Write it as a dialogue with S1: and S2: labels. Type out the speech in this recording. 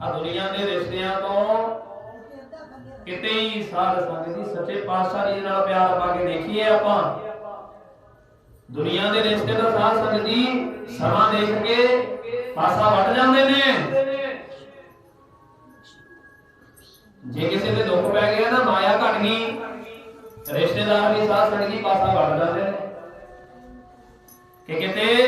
S1: ਆ ਦੁਨੀਆ ਦੇ ਰਿਸ਼ਤਿਆਂ ਤੋਂ ਕਿਤੇ ਹੀ ਸਾਧ ਸੰਗਤ ਜੀ ਸੱਚੇ ਪਾਤਸ਼ਾਹ ਜੀ ਨਾਲ ਪਿਆਰ ਪਾ ਕੇ ਦੇਖੀਏ ਆਪਾਂ। ਦੁਨੀਆ ਦੇ ਰਿਸ਼ਤੇ ਦਾ ਸਾਧ ਸੰਗਤ ਜੀ ਸਮਾਂ ਦੇਖ ਕੇ ਪਾਸਾ ਵੱਟ ਜਾਂਦੇ ਨੇ। ਜੇ ਕਿਸੇ ਦੇ ਦੁੱਖ ਪੈ ਗਿਆ ਨਾ ਮਾਇਆ ਘਟ ਗਈ ਰਿਸ਼ਤੇਦਾਰ ਵੀ ਸਾਧ ਸੰਗਤ ਜੀ ਪਾਸਾ ਵੱਟ ਜਾਂਦੇ ਨੇ। ਕਿ ਕਿਤੇ